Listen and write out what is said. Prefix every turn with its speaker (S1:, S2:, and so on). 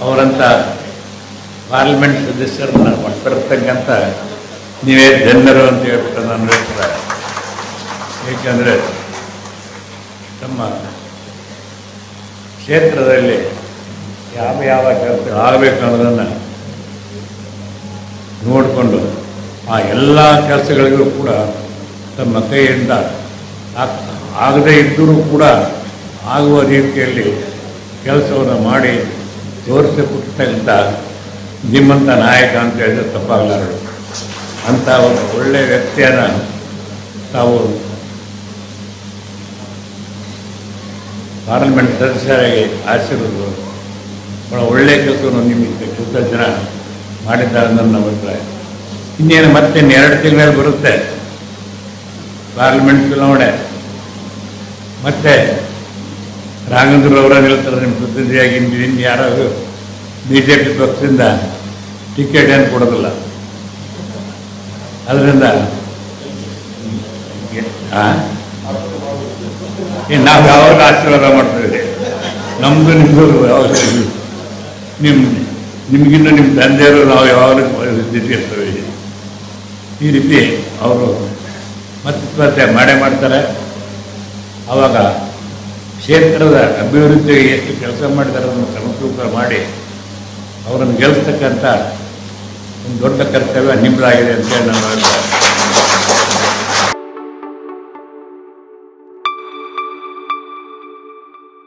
S1: ಅವರಂಥ parliament ಸದಸ್ಯರನ್ನ ಹೊರತಕ್ಕಂಥ ನೀವೇ ಜನರು ಅಂತ ಹೇಳ್ಬಿಟ್ಟು ನಾನು ಹೇಳ್ತಾರೆ ಏಕೆಂದರೆ ತಮ್ಮ ಕ್ಷೇತ್ರದಲ್ಲಿ ಯಾವ ಯಾವ ಕೆಲಸ ಆಗಬೇಕು ಅನ್ನೋದನ್ನು ನೋಡಿಕೊಂಡು ಆ ಎಲ್ಲ ಕೆಲಸಗಳಿಗೂ ಕೂಡ ತಮ್ಮ ಕೈಯಿಂದ ಆಗ್- ಆಗದೇ ಇದ್ದರೂ ಕೂಡ ಆಗುವ ರೀತಿಯಲ್ಲಿ ಕೆಲಸವನ್ನು ಮಾಡಿ ತೋರಿಸಿಕೊಡ್ತಕ್ಕಂಥ ನಿಮ್ಮಂಥ ನಾಯಕ ಅಂತ ಹೇಳಿದ್ರೆ ತಪ್ಪಾಗಲಾರದು. ಅಂಥ ಒಂದು ಒಳ್ಳೆಯ ವ್ಯಕ್ತಿಯನ್ನು ತಾವು ಪಾರ್ಲಿಮೆಂಟ್ ಸದಸ್ಯರಾಗಿ ಆರಿಸಿರೋದು ಭಾಳ ಒಳ್ಳೆಯ ಕೆಲಸವನ್ನು ನಿಮಗೆ ಜನ ಮಾಡಿದ್ದಾರೆ ನನ್ನ ಅಭಿಪ್ರಾಯ. ಇನ್ನೇನು ಮತ್ತೆ ಎರಡು ತಿಂಗಳಲ್ಲಿ ಬರುತ್ತೆ? ಪಾರ್ಲಿಮೆಂಟ್ ಚುನಾವಣೆ. ಮತ್ತೆ ರಾಘವೇಂದ್ರವರ ಹೇಳ್ತಾರೆ ನಿಮ್ಮ ಪ್ರತಿನಿಧಿಯಾಗಿ ಇನ್ನು ಯಾರು ಬಿ ಜೆ ಪಿ ಪಕ್ಷದಿಂದ ಟಿಕೆಟ್ ಏನು ಕೊಡೋದಿಲ್ಲ. ಅದರಿಂದ ನಾವು ಯಾವಾಗ ಆಶೀರ್ವಾದ ಮಾಡ್ತೀವಿ ನಮ್ಮದು ನಿಮ್ಮದು ಯಾವಾಗ ನಿಮ್ಮ ನಿಮಗಿನ್ನ ನಿಮ್ಮ ತಂದೆಯವರು ನಾವು ಯಾವಾಗಲೂ ಇರ್ತೇವೆ ಈ ರೀತಿ ಅವರು ಮತ್ತೆ ಮಾಡೇ ಮಾಡ್ತಾರೆ. ಆವಾಗ ಕ್ಷೇತ್ರದ ಅಭಿವೃದ್ಧಿಗೆ ಎಷ್ಟು ಕೆಲಸ ಮಾಡಿದ್ದಾರೆ ಅದನ್ನು ಸಮತೂಕ ಮಾಡಿ ಅವರನ್ನು ಗೆಲ್ಲಿಸ್ತಕ್ಕಂಥ ಒಂದು ದೊಡ್ಡ ಕರ್ತವ್ಯ ನಿಮ್ಮದಾಗಿದೆ ಅಂತ ಹೇಳಿ ನನ್ನ ಅಭಿಪ್ರಾಯ